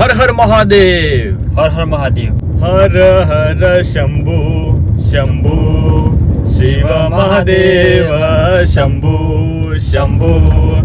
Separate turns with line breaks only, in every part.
હર હર મહાદેવ.
હર હર મહાદેવ.
હર હર શંભુ શંભુ. શિવ મહાદેવ શંભુ શંભુ.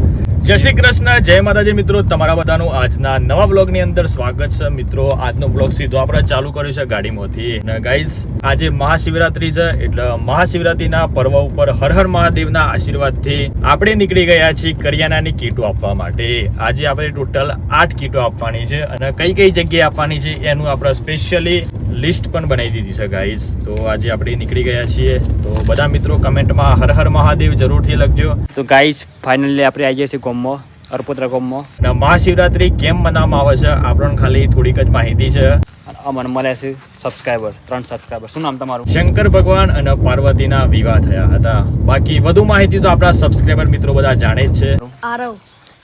જય શ્રી કૃષ્ણ, જય માતાજી મિત્રો, તમારા બધાનું આજના નવા બ્લોગની અંદર સ્વાગત છે. મિત્રો, આજનો બ્લોગ સીધો આપણે ચાલુ કર્યું છે ગાડીમાંથી. ગાઈઝ આજે મહાશિવરાત્રી છે, એટલે મહાશિવરાત્રીના પર્વ ઉપર હર હર મહાદેવના આશીર્વાદથી આપણે નીકળી ગયા છીએ કરિયાનાની કીટો આપવા માટે. આજે આપણે ટોટલ આઠ કીટો આપવાની છે અને કઈ કઈ જગ્યાએ આપવાની છે એનું આપણે સ્પેશિયલી લિસ્ટ પણ બનાવી દીધી છે ગાઈઝ તો આજે આપણે નીકળી ગયા છીએ. તો બધા મિત્રો કમેન્ટમાં હર હર મહાદેવ જરૂરથી લખજો.
તો ગાઈઝ ફાઇનલી આપણે આવી છીએ ગોમમાં અરપોત્રા ગામમાં
મહાશિવરાત્રી કેમ મનાવવામાં આવે છે? આપણને ખાલી થોડીક જ માહિતી છે.
અમને મળે છે સબસ્ક્રાઈબર ત્રણ સબસ્ક્રાઈબર શું નામ તમારું?
શંકર ભગવાન અને પાર્વતીના વિવાહ થયા હતા. બાકી વધુ માહિતી તો આપણા સબસ્ક્રાઈબર મિત્રો બધા જાણે જ છે.
આરવ.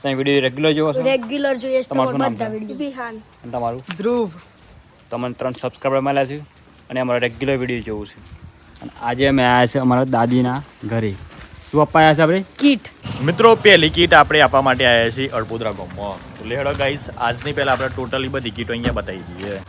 તમે વીડિયો રેગ્યુલર જોવો છો?
રેગ્યુલર જોઈએ છે
તમારું નામ
બધા? વીડિયો વિહાન
અને તમારું?
ધ્રુવ.
તમને ત્રણ સબસ્ક્રાઈબર મળ્યા છે અને અમારા રેગ્યુલર વીડિયો જોવું છે. અને આજે અમે આવ્યા છે અમારા દાદીના ઘરે. શું આપવા આવ્યા છે આપણે?
કીટ.
મિત્રો પહેલી કીટ આપણે આપવા માટે આવ્યા છીએ અડપોદરા ગામમાં. તો લેહડો ગાઈસ આજની પહેલા આપણે ટોટલી બધી કીટો અહીંયા બતાવી દઈએ.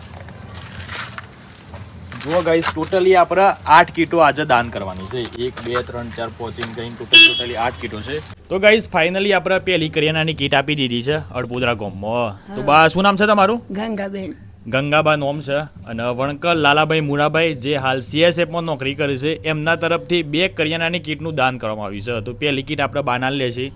જુઓ ગાઈસ ટોટલી આપણે આઠ કીટો આજે દાન કરવાની છે. એક બે ત્રણ ચાર પોચીન કહીને ટોટલ ટોટલી આઠ કીટો છે. તો ગાઈસ ફાઇનલી આપણે પહેલી કરિયાનાની કીટ આપી દીધી છે અડપુદરા ગામમાં. તો બા શું નામ છે તમારું?
ગંગાબેન.
ગંગાબા નોમ છે અને વણકર લાલાભાઈ મુરાભાઈ જે હાલ સીએસએફમાં નોકરી કરે છે એમના તરફથી બે કરિયાનાની કીટનું દાન કરવામાં આવ્યું છે. તો પેલી કીટ આપણે બાના લે છે.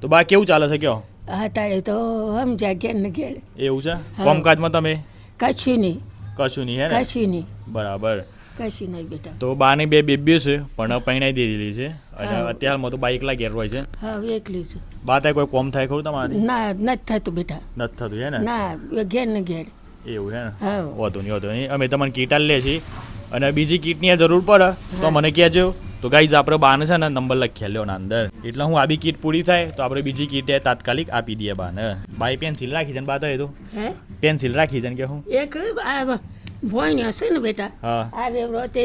તો બા કેવું ચાલે છે કયો?
અત્યારે તો સમજ્યા ઘેર ને ઘેર.
એવું છે? કોમકાજમાં તમે?
કશું નહીં.
કશું નહીં હે ને?
કશું નહીં.
બરાબર.
કશું નહીં બેટા.
તો બાની બે બેબીઓ છે પણ પૈણાઈ દીધેલી છે. અને અત્યારમાં તો બા એકલા ઘેર હોય છે.
હા એકલી છે.
બા કોઈ કોમ થાય ખરું તમારે?
ના નથી થતું બેટા.
નથી થતું હે ને?
ના ઘેર ને ઘેર.
એવું છે ને? વાંધો નહીં વધુ નહીં. અમે તમને કીટ આલી લે છીએ. અને બીજી કીટની જરૂર પડે તો મને કહેજો. તો ગાઈઝ આપણે બાને છે ને નંબર લખી લ્યો ના અંદર. એટલે હું આ બી કીટ પૂરી થાય તો આપણે બીજી કીટ તાત્કાલિક આપી દઈએ બાને બાઈ પેન્સિલ રાખી છે ને બા તો?
હે?
પેન્સિલ રાખી છે ને કે હું?
એક ભોઈન હશે ને બેટા?
હા.
આ રેવડો તે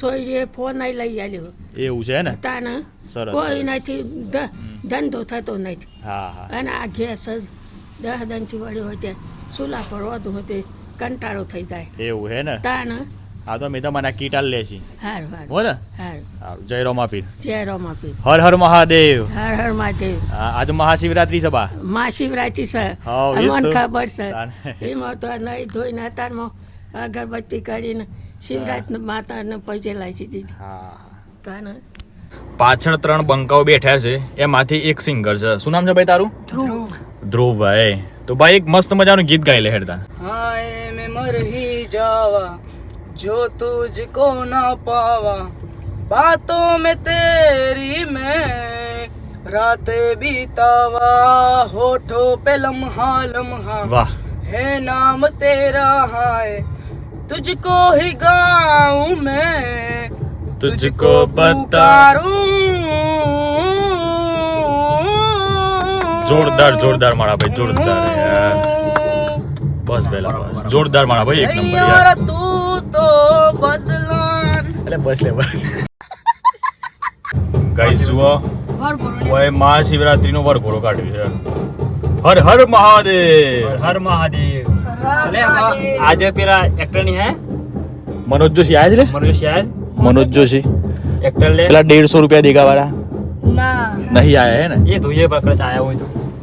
સોયરે ફોન આઈ લઈ આવ્યો
એવું છે ને?
તાના
સરસ,
કોઈ. નથી ધંધો થતો નથી.
હા હા.
અને આ ગેસ જ દહ દંચી વળ્યો હોય ત્યાં ચૂલા પર વધુ તે કંટાળો થઈ જાય.
એવું હે ને?
તાણ.
હા તો મેં તો મને કીટાલ લેશી. લે છીએ
હાર હાર.
હો ને?
હાર.
જય રોમાપીર.
જય રોમાપીર.
હર હર મહાદેવ.
હર હર મહાદેવ.
આજ મહાશિવરાત્રી છે બા.
મહાશિવરાત્રી છે.
હા, એ
મને ખબર છે. એમાં તો નહીં ધોઈને અતારમાં અગરબત્તી કરીને શિવરાત માતાને પૈસે લાવી દીધી.
હા.
તાને.
પાછળ ત્રણ બંકાઓ બેઠા છે. એમાંથી એક સિંગર છે. શું નામ છે ભાઈ તારું?
ધ્રુવ.
ધ્રુવભાઈ તો ભાઈ એક મસ્ત મજાનું ગીત ગાઈ લે હેડતા
हाय मैं मर ही जावा जो तुझको ना पावा बातों में तेरी मैं रातें बीतावा होठों पे लम्हा लम्हा
વાહ
है नाम तेरा हाय तुझको ही गाऊं मैं
तुझको बता
पुकारूं
જોરદાર જોરદાર મારા ભાઈ જોરદાર બસ પહેલા બસ. જોરદાર મારા ભાઈ એક નંબર યાર.
તું તો
એટલે બસ લે બસ. ગાઈસ જુઓ. ઓય મહાશિવરાત્રી નો વરઘોડો કાઢ્યો છે. હર હર મહાદેવ.
હર મહાદેવ. આજે પેલા એક્ટરની હે?
મનોજ જોશી આજ લે?
મનોજ જોશી આજ
મનોજ જોશી.
એક્ટર લે?
પેલા 150 રૂપિયા દેગા વાળા
ના.
નહીં આયા હે ને?
એ ધોઈએ પકડ આયા હોય તો.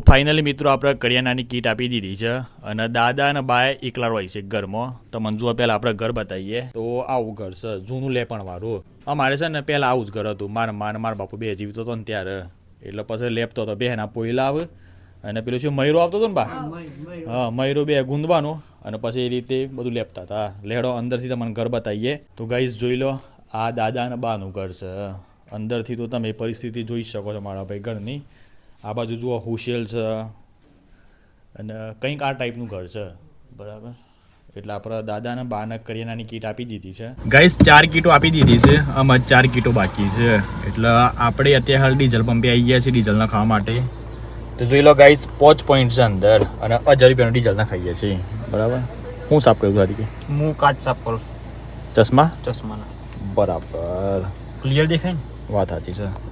ફાઇનલી મિત્રો આપણે કરિયાનાની કીટ આપી દીધી છે અને દાદા અને બાય એકલા હોય છે ઘરમાં. તો મને જુઓ પહેલાં આપણે ઘર બતાવીએ. તો આવું ઘર છે જૂનું લેપણ વાળું અમારે છે ને પહેલાં આવું જ ઘર હતું. મારા માર મારા બાપુ બે જીવતો હતો ને ત્યારે. એટલે પછી લેપતો હતો. બેના પોઈલા આવે. અને પેલું શું મયરો આવતો હતો ને બા? હા મયરો. બે ગુંદવાનો. અને પછી એ રીતે બધું લેપતા હતા. લેડો અંદરથી તમને ઘર બતાવીએ. તો ગાઈસ જોઈ લો આ દાદા અને બાનું ઘર છે. અંદરથી તો તમે પરિસ્થિતિ જોઈ શકો છો મારા ભાઈ ઘરની. આ બાજુ જુઓ હુશેલ છે અને કંઈક આ ટાઈપનું ઘર છે. બરાબર? એટલે આપણા દાદાને બાને કરિયાણાની કીટ આપી દીધી છે. ગાઈસ ચાર કીટો આપી દીધી છે. આમાં ચાર કીટો બાકી છે. એટલે આપણે અત્યારે હાલ ડીઝલ પંપે આવી ગયા છીએ ડીઝલ ખાવા માટે. તો જોઈ લો ગાઈસ પોચ પોઈન્ટ છે અંદર અને હજાર રૂપિયાનું ડીઝલ ખાઈએ છીએ. બરાબર? હું સાફ કરું તારી કે
હું કાચ સાફ કરું
ચશ્મા?
ચશ્માના.
બરાબર.
ક્લિયર દેખાય ને?
વાત સાચી છે.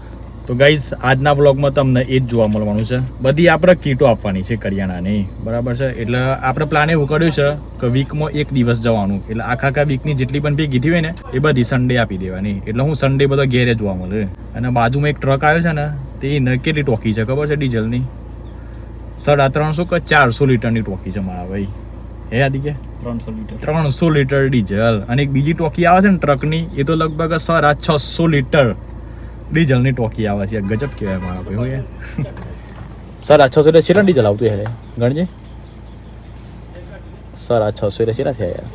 તો ગાઈઝ આજના બ્લોગમાં તમને એ જ જોવા મળવાનું છે. બધી આપણે કીટો આપવાની છે કરિયાણાની. બરાબર છે? એટલે આપણે પ્લાન એવું કર્યું છે કે વીકમાં એક દિવસ જવાનું. એટલે આખા આખા વીકની જેટલી પણ ભેગી થઈ હોય ને એ બધી સન્ડે આપી દેવાની. એટલે હું સન્ડે બધો ઘેરે જોવા મળે. અને બાજુમાં એક ટ્રક આવ્યો છે ને તે એને કેટલી ટોકી છે ખબર છે ડીઝલની સાડા ત્રણસો કે ચારસો લીટરની ટોકી છે મારા ભાઈ. હે આદિ કે
ત્રણસો લીટર.
ત્રણસો લીટર ડીઝલ અને એક બીજી ટોકી આવે છે ને ટ્રકની એ તો લગભગ સાડા છસો લીટર ડીઝલની ટોકી આવે છે ગજબ કહેવાય મારા ભાઈ હોય આ છસો એટલે ડીઝલ આવતું હે સર આ છસો એટલે કેટલા થયા યાર?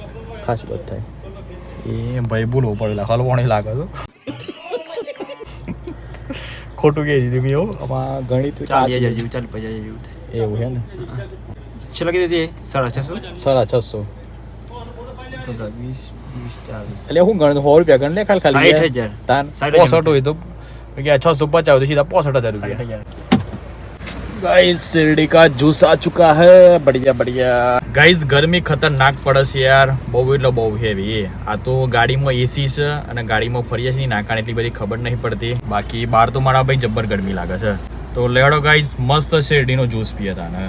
ખાસ બધ થાય. એ ભાઈ બોલવું પડેલા હલવાણી લાગે તો. ખોટું કહી દીધું મેં એવું આમાં ગણિત
ચાલી હજાર જેવું ચાલી પચાસ જેવું થાય.
એવું છે ને?
છેલ્લા કીધું તે સાડા છસો?
સાડા છસો. એટલે હું ગણ સો રૂપિયા ગણ લે ખાલી ખાલી
સાઠ હજાર.
તાન પોસઠ હોય તો કે છસો પચાસ હોય તો સીધા પોસઠ હજાર
સાઠ
રૂપિયા
હજાર
गाइस शिरडी का जूस आ चुका है बढ़िया बढ़िया गाइस ગરમી ખતરનાક પડે છે યાર બહુ એટલે બહુ હેવી આ તો ગાડીમાં એસી છે અને ગાડીમાં ફરીએ છીએ નાકાણ એટલી બધી ખબર નહીં પડતી બાકી બહાર તો મારા ભાઈ જબ્બર ગરમી લાગે છે તો લેડો ગાઈસ મસ્ત શેરડીનો જ્યુસ પીએ તા ને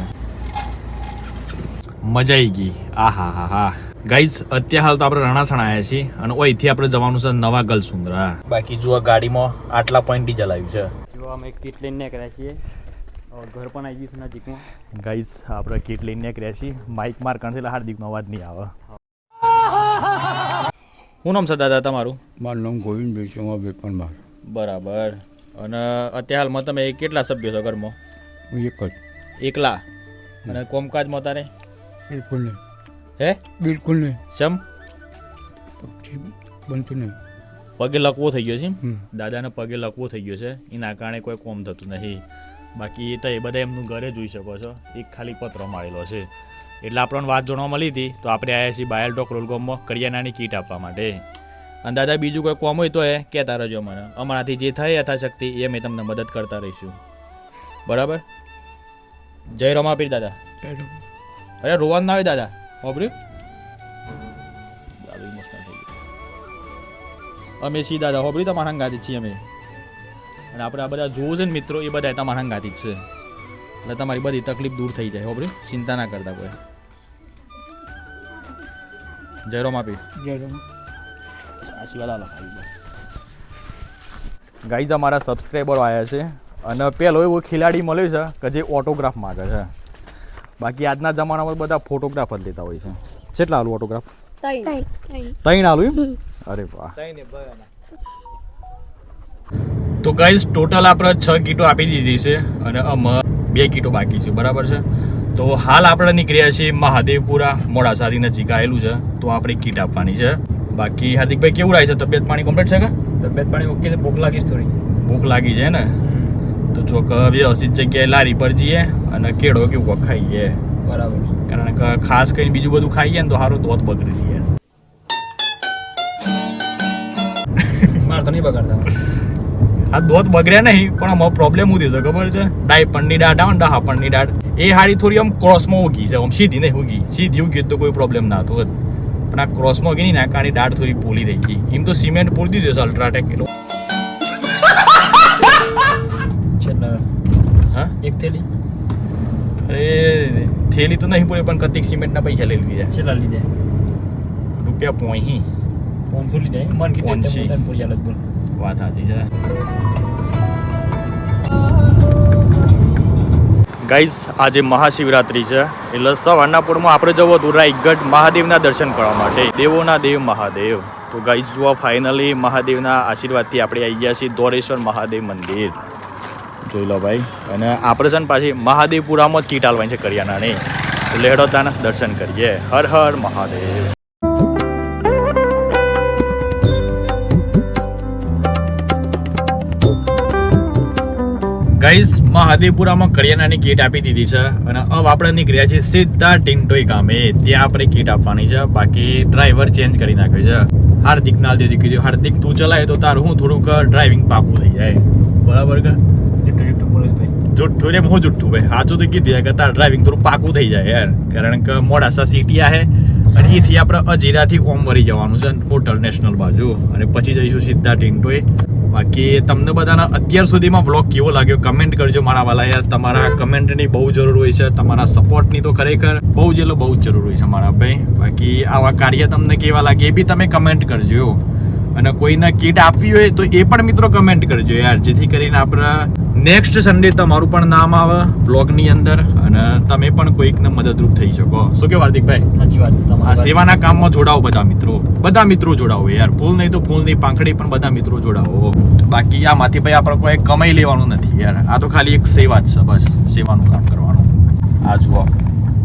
મજા આવી ગઈ આ હા હા હા ગાઈઝ અત્યારે હાલ તો આપણે રણાસણ આવ્યા છીએ અને ઓયથી આપણે જવાનું છે નવા ગલસુંદરા. બાકી જો આ ગાડીમાં આટલા પોઈન્ટ ડીઝલ આવ્યું છે.
જો અમે એક કીટ લઈને નીકળ્યા છીએ. ઘર પણ આવી ગયું છે નજીકમાં.
ગાઈઝ આપણે કીટ લઈને નીકળ્યા છીએ. માઇક માર કારણ એટલે હાર્દિકનો અવાજ નહીં આવે. શું નામ છે દાદા તમારું?
મારું નામ ગોવિંદ બેચોમાં માર
બરાબર. અને અત્યારે હાલમાં તમે કેટલા સભ્યો છો ઘરમાં?
હું એક જ.
એકલા? અને કોમકાજમાં તારે?
બિલકુલ નહીં.
હે?
બિલકુલ નહીં.
સમ
બનતું નહીં.
પગે લકવો થઈ ગયો છે દાદાને પગે લકવો થઈ ગયો છે. એના કારણે કોઈ કોમ થતું નથી બાકી એ તો એ બધા એમનું ઘરે જોઈ શકો છો. એક ખાલી પત્રો મારેલો છે. એટલે આપણને વાત જાણવા મળી હતી તો આપણે આવ્યા છીએ બાયલ ટોક રોલગોમમાં કરિયાણાની કીટ આપવા માટે. અને દાદા બીજું કોઈ કોમ હોય તો એ કહેતા રહેજો મને. અમારાથી જે થાય યથાશક્તિ એ મેં તમને મદદ કરતા રહીશું. બરાબર? જય રમાપીર દાદા. અરે રોવાનું ના હોય દાદા. વાપર્યું દાદા ઇમોશનલ થઈ ગયું અમે સી દાદા હોબરી તમારા હંગાથી જ છીએ અમે અને આપણે આ બધા જોવું છે ને મિત્રો એ બધા તમારા ગાતી જ છે એટલે તમારી બધી તકલીફ દૂર થઈ જાય હોબરી ચિંતા ના કરતા કોઈ જય રોમાપી
ચાલો.
આશીર્વાદ આલો ગાઈઝ અમારા સબસ્ક્રાઈબરો આવ્યા છે અને પેલો એવો ખેલાડી મળ્યો છે કે જે ઓટોગ્રાફ માગે છે બાકી આજના જમાનામાં બધા ફોટોગ્રાફ જ લેતા હોય છે. કેટલા આલું ઓટોગ્રાફ ત્રણ. આલું એમ? અરે વાહ. તો ગાઈઝ ટોટલ આપણે છ કીટો આપી દીધી છે અને અમ બે કીટો બાકી છે બરાબર છે? તો હાલ આપણે નીકળ્યા છીએ મહાદેવપુરા મોડાસાથી નજીક આવેલું છે. તો આપણે કીટ આપવાની છે. બાકી હાર્દિકભાઈ કેવું રહે છે? તબિયત પાણી કમ્પ્લીટ છે કે?
તબિયત પાણી ઓકે છે ભૂખ લાગીશ થોડી.
ભૂખ લાગી છે ને? તો ચોક વ્યવસ્થિત જગ્યાએ લારી પર જઈએ અને કેળો કે ઊભો ખાઈએ.
બરાબર.
કારણ કે ખાસ કરીને બીજું બધું ખાઈએ ને તો સારું દોત બગડી છે યાર.
મારે તો નહીં બગાડતા.
આ દોત બગડ્યા નહીં પણ આમાં પ્રોબ્લેમ થયો છે ખબર છે? ડાયપણની દાળ આવે ને ડહાપણની દાળ એ હાડી થોડી આમ ક્રોસમાં ઉગી છે આમ સીધી નહીં ઉગી સીધી ઉગી તો કોઈ પ્રોબ્લેમ ના થતો પણ આ ક્રોસમાં ઉગી ને કાણી દાળ થોડી પોલી રહી ગઈ. એમ તો સિમેન્ટ પૂરી દીધું છે અલ્ટ્રાટેક એટલો
એક થેલી?
અરે થેલી તો નહીં પૂરી પણ કતિક સિમેન્ટના પૈસા લઈ લીધા.
છેલ્લા લીધે.
રૂપિયા પોઈ
પાંચસો લીધે? મન કીધું. તેમ પૂરી હાલત બોલ.
વાત સાચી છે. ગાઈઝ આજે મહાશિવરાત્રી છે. એટલે સવારના પૂરમાં આપણે જવું હતું રાયગઢ મહાદેવના દર્શન કરવા માટે. દેવોના દેવ મહાદેવ. તો ગાઈઝ જુઓ ફાઇનલી મહાદેવના આશીર્વાદથી આપણે આવી ગયા છીએ ધોરેશ્વર મહાદેવ મંદિર. જોઈ લો ભાઈ. અને આપણે છે ને પાછી મહાદેવપુરામાં જ કીટ આલવાની છે લેડો તાના દર્શન કરીએ. હર હર મહાદેવ. ગાઈઝ મહાદેવપુરામાં કરિયાણાની કીટ આપી દીધી છે. અને હવે આપણે નીકળ્યા છીએ સીધા ટિન્ટોઈ ગામે. ત્યાં આપણે કીટ આપવાની છે. બાકી ડ્રાઈવર ચેન્જ કરી નાખ્યો છે. હાર્દિક ના દીધી કીધું, હાર્દિક, તું ચલાય તો તારું હું થોડુંક ડ્રાઇવિંગ પાકું થઈ જાય. બરાબર કે
જુઠ્ઠું જુઠ્ઠું બોલું છું ભાઈ
જુઠ્ઠું રે હું જુઠ્ઠું ભાઈ. સાચું તો કીધું કે તાર ડ્રાઇવિંગ થોડું પાકું થઈ જાય યાર. કારણ કે મોડાસા સિટી આહે અને એથી આપણે અજીરાથી ઓમ વળી જવાનું છે હોટલ નેશનલ બાજુ. અને પછી જઈશું સીધા ટિન્ટોએ બાકી તમને બધાના અત્યાર સુધીમાં બ્લોગ કેવો લાગ્યો કમેન્ટ કરજો મારા વાલા યાર. તમારા કમેન્ટની બહુ જરૂર હોય છે. તમારા સપોર્ટની તો ખરેખર બહુ જ એટલે બહુ જ જરૂર હોય છે મારા ભાઈ. બાકી આવા કાર્ય તમને કેવા લાગે એ બી તમે કમેન્ટ કરજો. અને કોઈને કીટ આપવી હોય તો એ પણ મિત્રો કમેન્ટ કરજો યાર. જેથી કરીને આપણે નેક્સ્ટ સન્ડે તમારું પણ નામ આવે બ્લોગની અંદર અને તમે પણ કોઈકને મદદરૂપ થઈ શકો. શું કે હાર્દિકભાઈ?
સાચી વાત છે
આ સેવાના કામમાં જોડાઓ બધા મિત્રો. બધા મિત્રો જોડાવો યાર. ફૂલ નહીં તો ફૂલની પાંખડી પણ બધા મિત્રો જોડાવો બાકી આમાંથી ભાઈ આપણે કોઈ કમાઈ લેવાનું નથી યાર. આ તો ખાલી એક સેવા જ છે બસ. સેવાનું કામ કરવાનું. આ જુઓ.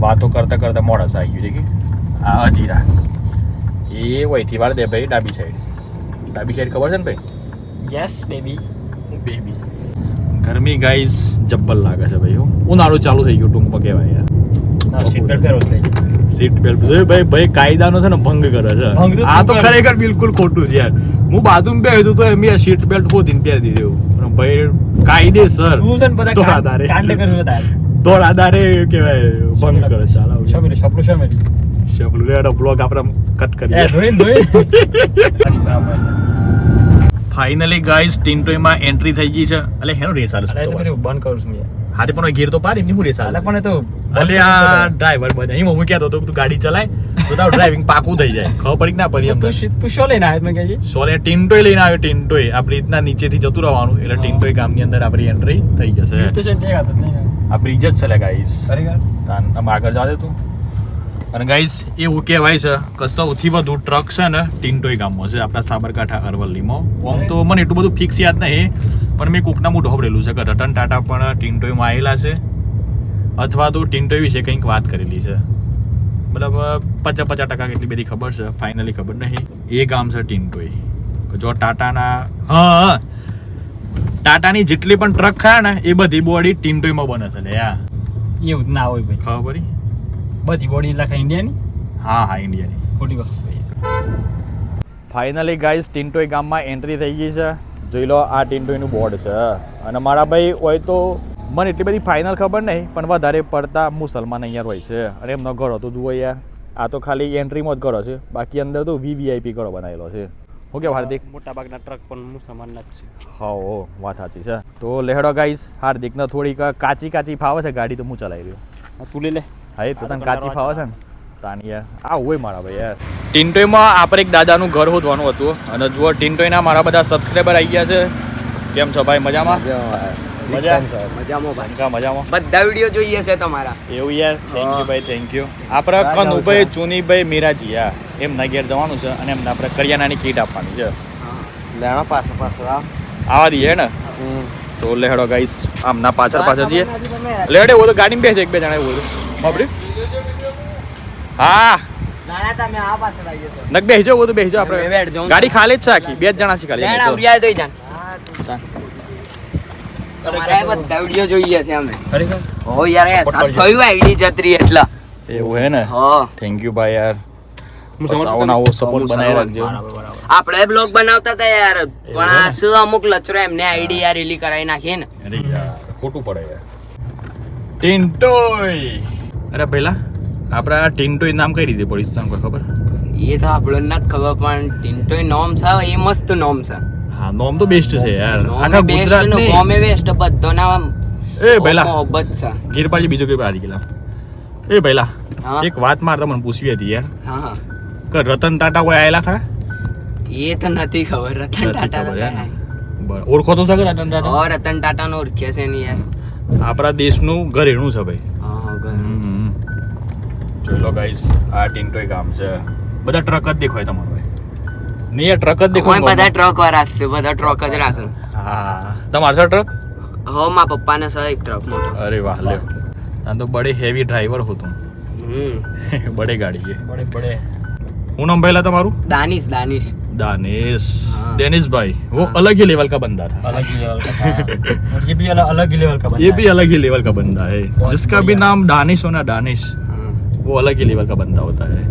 વાતો કરતા કરતા મોડસ આવી ગયું દેખી? આ અજીરા એ વહીથી વાળ દે ભાઈ ડાબી સાઈડ ડાબી સાઈડ ખબર છે ને ભાઈ
યસ બેબી
બેબી ગરમી ગાઈઝ જબ્બલ લાગે છે ભાઈ. ઉનાળો ચાલુ થઈ ગયો ટૂંકમાં કહેવાય યાર
સીટ બેલ્ટ પહેરો
સીટ બેલ્ટ ભાઈ ભાઈ કાયદાનો છે ને ભંગ કરે છે આ તો ખરેખર બિલકુલ ખોટું છે યાર હું બાજુમાં બેઠો તો એમ સીટ બેલ્ટ ખોદીને પહેરી દીધું પણ ભાઈ કાયદેસર
તો
આધારે દોડ આધારે કહેવાય ભંગ કરે ચાલો
શમેલી શપલું શમેલી
શબલું રેડો બ્લોગ આપણે કટ કરીએ
ધોઈ ધોઈ
ફાઇનલી ગાઈઝ ટિન્ટોયમાં એન્ટ્રી થઈ ગઈ છે એટલે હેનો રેસ
અરે એ તો બધું બંધ કરું છું યાર
હાથે પણ ગીર તો પાડી એમની હું રેસ આલે
પણ તો
ભલે આ ડ્રાઈવર બધા અહીં હું કહેતો હતો તું ગાડી ચલાય તો તારું ડ્રાઇવિંગ પાકું થઈ જાય ખબર પડી ના પડી
તું
એમને
તું શો લઈને આવ્યો મને શો
સોલે ટિન્ટોય લઈને આવ્યો ટિન્ટોય આપણી રીતના નીચેથી જતું રહેવાનું એટલે ટિન્ટોય ગામની અંદર આપણી એન્ટ્રી થઈ જશે
તો
આ બ્રિજ જ છે લે ગાઈસ આગળ જા દે તું અને ગાઈસ એવું કહેવાય છે કે સૌથી વધુ ટ્રક છે ને ટિન્ટોય ગામમાં છે આપણા સાબરકાંઠા અરવલ્લીમાં. આમ તો મને એટલું બધું ફિક્સ યાદ નહીં પણ મેં કોકના મોઢું હોબડેલું છે કે રતન ટાટા પણ ટિન્ટોયમાં આવેલા છે અથવા તો ટિન્ટોય વિશે કંઈક વાત કરેલી છે. મતલબ પચાસ પચાસ ટકા કેટલી બધી ખબર છે ફાઇનલી ખબર નહીં. એ ગામ છે ટિન્ટોય જો ટાટાના હા. ટાટાની જેટલી પણ ટ્રક ખાય ને એ બધી બોડી ટિન્ટોયમાં બને છે લે
એવું ના હોય ભાઈ.
ખબર પડી?
બધી બોડી લખા ઇન્ડિયાની
હા હા ઇન્ડિયાની
ખોટી વાત.
ફાઇનલી ગાઈઝ ટિન્ટોઈ ગામમાં એન્ટ્રી થઈ ગઈ છે. જોઈ લો આ ટિન્ટોઈનું બોર્ડ છે. અને મારા ભાઈ હોય તો મને એટલી બધી ફાઇનલ ખબર નહીં પણ વધારે પડતા મુસલમાન અહીંયા હોય છે. અને એમનો ઘરો તો જુઓ યાર આ તો ખાલી એન્ટ્રીમાં જ ઘરો છે બાકી અંદર તો વીવીઆઈપી ઘરો બનાવેલો છે. હું કે હાર્દિક?
મોટા ભાગના ટ્રક પણ મુસલમાનના જ છે.
હા ઓ વાત સાચી છે. તો લેહડો ગાઈઝ હાર્દિકને થોડીક કાચી કાચી ફાવે છે ગાડી તો હું ચલાવી રહ્યો
તું લઈ લે.
હા એ તો તને કાચી ફાવે છે ને? તાનિયા આ હોય મારા ભાઈ યાર. ટિન્ટોયમાં આપણે એક દાદાનું ઘર હોદવાનું હતું. અને જુઓ ટિન્ટોયના મારા બધા સબસ્ક્રાઈબર આવી ગયા છે. કેમ છો ભાઈ? મજામાં? મજા?
મજામાં ભાઈ.
મજા મજામાં?
બધા વીડિયો જોઈએ છે તમારા.
એવું યાર. થેન્ક યુ ભાઈ થેન્ક યુ આપણે કનુભાઈ ચુનીભાઈ મીરાજી હા એમના ઘેર જવાનું છે અને એમને આપણે કરિયાણાની કીટ આપવાની છે.
લેણા પાછો પાછો આ
આવા દઈએ ને? તો લેહડો ગાઈસ આમના પાછળ પાછળ જઈએ. લેડે તો ગાડીમાં બેસે એક બે જણા એવું હતું હા.
ના ના તમે આ પાછળ આવી જશો.
નક બેસજો બધું તો બેસજો
બે
આપણે ગાડી ખાલી જ છે આખી. બે જ જણા છે ખાલી.
લેણા ઉરિયા દઈ જાન. તમારા બધા વીડિયો જોઈએ છે અમે. હો યાર સાસ થયું આઈડી જતરી એટલા.
એવું હે ને?
હો.
થેન્ક યુ ભાઈ યાર.
આપણે બ્લોગ બનાવતા હતા યાર. પણ આ શું અમુક લચરો એમને આઈડી યાર રીલી કરાવી નાખીએ ને.
ખોટું પડે યાર. ટિન્ટોય અરે પેલા આપણા ટિન્ટોય નામ કઈ રીતે પડ્યું તમને કોઈ ખબર?
એ તો આપણને નથી ખબર પણ ટિન્ટોય નોમ છે એ મસ્ત નોમ છે.
હા નોમ તો બેસ્ટ છે યાર. આખા
ગુજરાતનું ગોમે બેસ્ટ બધો ના
એ પહેલા
મોહબ્બત છે.
ગીર બીજો કઈ હારી ગયેલા. એ પહેલા એક વાત મારતા તમને પૂછવી હતી યાર.
હા હા.
કે રતન ટાટા કોઈ આયેલા ખરા?
એ તો નથી ખબર રતન ટાટા
ઓળખો તો સર રતન ટાટા?
રતન ટાટા નો ઓળખે છે ને યાર.
આપણા દેશનું ઘરેણું છે ભાઈ. જોઈ લો ગાઈસ આ ટિન્ટોય ગામ છે બધા ટ્રક જ દેખાય તમારો ભાઈ નહીં આ ટ્રક જ
ઓય
દેખાય
બધા ટ્રક વાળા જ છે બધા ટ્રક જ રાખે
હા તમારો છે ટ્રક
હો મા પપ્પાને છે એક ટ્રક મોટો
અરે વાહ લ્યો આ તો બડે હેવી ડ્રાઈવર હો તું
હમ
બડે ગાડી છે
બડે બડે
હું નામ પહેલા તમારું
દાનિશ દાનિશ
दानिश
हाँ।
डेनिस भाई वो अलग ही लेवल का बंदा था
अलग ही लेवल का था और ये भी अलग अलग ही लेवल का बंदा
ये
है।
भी अलग ही लेवल का बंदा है
बहुत
जिसका भी
बढ़िया।
नाम दानिश हो ना दानिश
हाँ,
वो अलग ही लेवल का बंदा होता है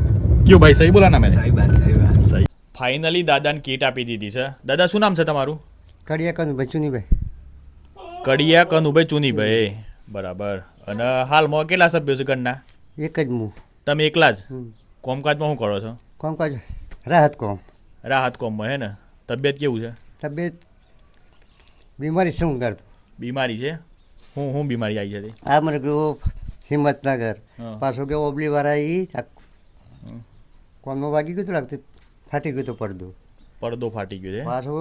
क्यों भाई सही बोला ना मैंने
સહી વાત સહી વાત
સહી ફાઇનલી દાદાને કીટ આપી દીધી છે દાદા શું નામ છે તમારું
કડિયા કન બચ્ચું નહીં ભાઈ
કડિયા કનુભાઈ ચુનીભાઈ બરાબર અને હાલમાં કેટલા સભ્યો છે ઘરના
એક જ મું
તમે એકલા જ
હમ.
કોમકાજમાં શું કરો છો
કોમકાજ રાહત કોમ
રાહત કોમમાં હે ને તબિયત કેવું છે
તબિયત બીમારી શું કરતો
બીમારી છે હું હું બીમારી આવી છે
આ મને ગયો હિંમતનગર. પાછો ગયો ઓબલી વાળા એ કોનમાં વાગી ગયું તો લાગતું ફાટી ગયું તો પડદો.
પડદો ફાટી ગયો
પાછો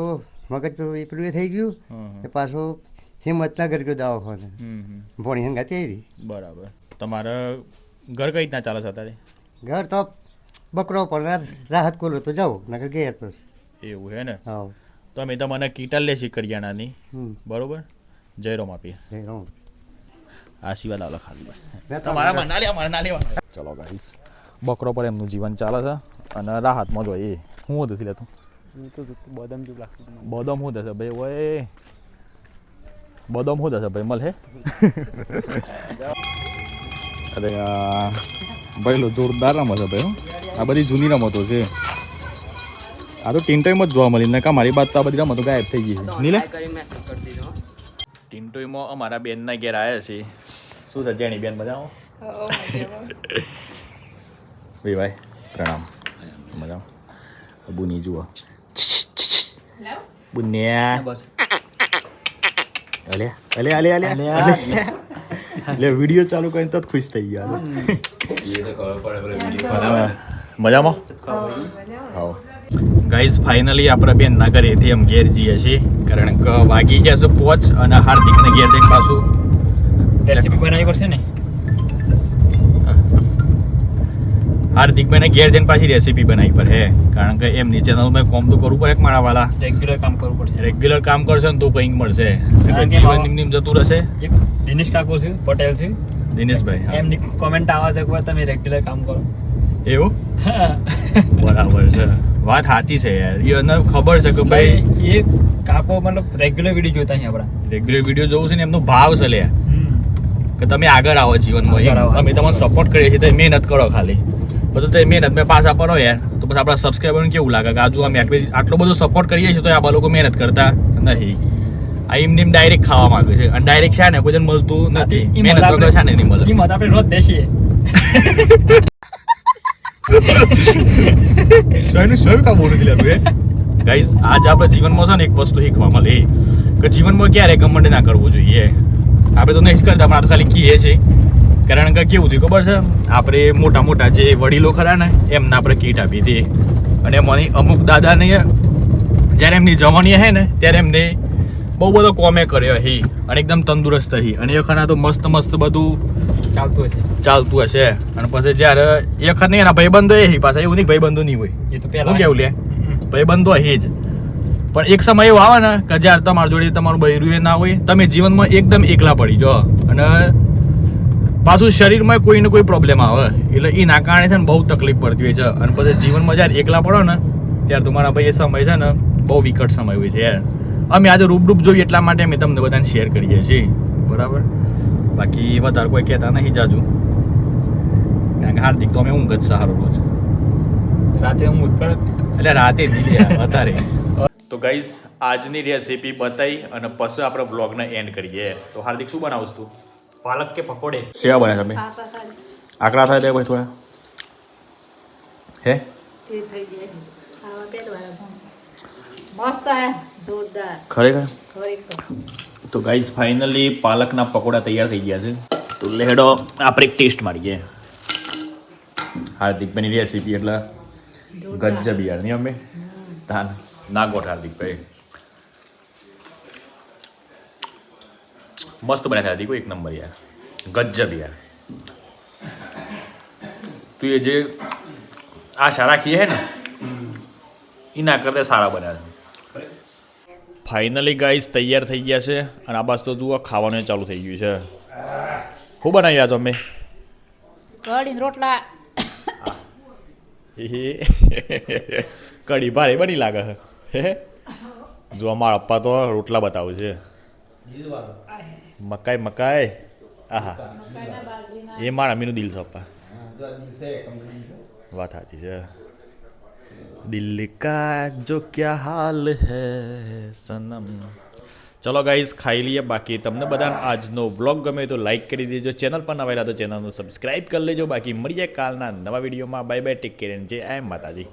મગજ પેલું એ થઈ ગયું પાછો હિંમતનગર ગયો દવાખાને. ભણી હંગાતી આવી.
બરાબર. તમારે ઘર કઈ રીતના ચાલે છે અત્યારે?
ઘર તો બકરો પડનાર રાહત કોલો તો જાઉં નકર ગયા તો.
એવું હે ને?
હા.
તો અમે તમને કીટલ લેશી કરિયાણાની. બરોબર? જય રોમ આપીએ.
જય રામ.
આશીર્વાદ આવો ખાલી તમારા ના લેવા મારે ના લેવા ચલો ગાઈસ બકરો પર એમનું જીવન ચાલે છે અને રાહતમાં જોઈએ. હું નથી લેતો
બદામ જેવું લાગતું
બદામ શું થશે ભાઈ? ઓય. બદમ શું થશે ભાઈ? મળે અરે ભાઈ લો જોરદાર રમત છે ભાઈ આ બધી જૂની રમતો છે. આ તો ટીન ટાઈમ જ જોવા મળી. ને કા મારી બાદ તો આ બધી રમતો ગાયબ થઈ ગઈ છે. નીલે? ટિન્ટોઈમાં અમારા બેનના ઘેર આવ્યા છે શું છે જેણી બેન મજામાં? ભાઈ ભાઈ પ્રણામ. મજામાં? બુની જુઓ. બુન્યા. અલે અલે અલે અલે. એટલે વીડિયો ચાલુ કરીને તો ખુશ થઈ ગયા. મજામાં. હા. ગાઈઝ ફાઇનલી આપણે બેન ના ઘરેથી એમ ઘેર જઈએ છીએ. કારણ કે વાગી ગયા છે પોચ અને હાર્દિકને ઘેર જઈને પાછું.
રેસીપી બનાવી પડશે ને?
હાર્દિક હાર્દિકભાઈને ઘેર જઈને પાછી રેસીપી બનાવી પડે કારણ કે એમની ચેનલમાં કોમ તો કરવું પડે એક માળાવાળા
રેગ્યુલર કામ કરવું પડશે.
રેગ્યુલર કામ કરશે ને તો કંઈક મળશે. જીવન નિમ નિમ જતું રહેશે.
દિનેશ કાકો છે પટેલ છે.
દિનેશભાઈ
એમની કોમેન્ટ આવા છે તમે રેગ્યુલર કામ કરો.
એવું? બરાબર છે. વાત સાચી છે યાર. એને ખબર છે કે ભાઈ
એ કાકો મતલબ રેગ્યુલર વીડિયો જોતા અહીં આપણા.
રેગ્યુલર વીડિયો જોવું છે ને એમનો ભાવ છે લે કે તમે આગળ આવો જીવનમાં. અમે તમને સપોર્ટ કરીએ છીએ તો મહેનત કરો ખાલી. બધું તો મહેનત મેં પાછા પડો યાર. તો પછી આપણા સબસ્ક્રાઈબરને કેવું લાગે કે આજુ અમે આટલો બધો સપોર્ટ કરીએ છીએ તો આ લોકો મહેનત કરતા નથી. આ એમને એમ ડાયરેક્ટ ખાવા માંગે છે. અને ડાયરેક્ટ છે ને કોઈ મળતું નથી. મહેનત વગર છે ને નહીં મળે
આપણે રોજ દેશીએ
સોયનું શું કા બોલું છું તું ગાઈઝ આજ આપણે જીવનમાં છે ને એક વસ્તુ શીખવા મળે. કે જીવનમાં ક્યારે ઘમંડ ના કરવું જોઈએ. આપણે તો નહીં જ કરતા, પણ આ ખાલી કહીએ છીએ કારણ કે કેવું થયું ખબર છે? આપણે મોટા મોટા જે વડીલો ખરા ને, એમને આપણે કીટ આપી હતી. અને એમાંની અમુક દાદાને જ્યારે એમની જવાની હે ને, ત્યારે એમને બહુ બધો કોમે કર્યો હી. અને એકદમ તંદુરસ્ત હી. અને એ ખરા તો મસ્ત મસ્ત બધું
ચાલતું હશે.
ચાલતું હશે. અને પછી જ્યારે એ વખત નહીં એના ભાઈબંધો એ પાછા. એવું નહીં ભાઈબંધો નહીં હોય.
એ તો
હું કેવું લે? ભાઈબંધો હે જ. પણ એક સમય એવો આવે ને કે જ્યારે તમારી જોડે તમારું બૈરું એ ના હોય તમે જીવનમાં એકદમ એકલા પડી જાઓ. અને પાછું શરીરમાં કોઈ ને કોઈ પ્રોબ્લેમ આવે. એટલે એના કારણે છે ને બહુ તકલીફ પડતી હોય છે. અને પછી જીવનમાં જ્યારે એકલા પડો ને ત્યારે તમારા ભાઈ એ સમય છે ને બહુ વિકટ સમય હોય છે. યાર અમે આજે રૂબરૂપ જોઈએ એટલા માટે અમે તમને બધાને શેર કરીએ છીએ. બરાબર? બાકી વધારે કોઈ કહેતા નહીં જાજુ. કારણ કે હાર્દિક તો અમે ઊંઘ જ સહારો રોજ
રાતે હું ઉત્પન્ન
એટલે રાતે વધારે. તો ગાઈઝ આજની રેસીપી બતાવી અને પછી આપણે વ્લોગને એન્ડ કરીએ. તો હાર્દિક શું બનાવું તું?
પાલક કે પકોડે?
કેવા બને તમે? આકડા થાય ભાઈ થોડા? હે?
મસ્ત જોરદાર.
ખરેખર?
ખરેખર.
તો ગાઈઝ ફાઇનલી પાલકના પકોડા તૈયાર થઈ ગયા છે. તો લેડો આપણે એક ટેસ્ટ મારીએ. હાર્દિકભાઈની રેસીપી એટલે ગજ્જ બિયારની નહીં અમે? તાન ના ગોઠ હાર્દિકભાઈ મસ્ત બન્યા હાર્દિક એક નંબર યાર. ગજ્જ બિયાર તું એ જે આશા રાખીએ હે ને એના કરતા સારા બન્યા છે. ફાઇનલી ગાઈસ તૈયાર થઈ ગયા છે અને આ બાસ તો જુઓ ખાવાનું ચાલુ થઈ ગયું છે. શું બનાવ્યા તમે
કઢી રોટલા.
એ કઢી ભારે બની લાગે હે હે? જો અમારા પપ્પા તો રોટલા બતાવે છે. મકાઈ મકાઈ. આહા. એ મારા અમીનું દિલ છે પપ્પા. વાત સાચી છે. દિલ્હી કા જો ક્યા હાલ હે સનમ ચલો ગાઈઝ ખાઈ લઈએ બાકી તમને બધાને આજનો વ્લોગ ગમે તો લાઈક કરી દેજો ચેનલ પર નવા તો ચેનલને સબસ્ક્રાઇબ કરી લેજો બાકી મળીએ કાલના નવા વિડીયોમાં બાય બાય ટેક કેર જય એમ માતાજી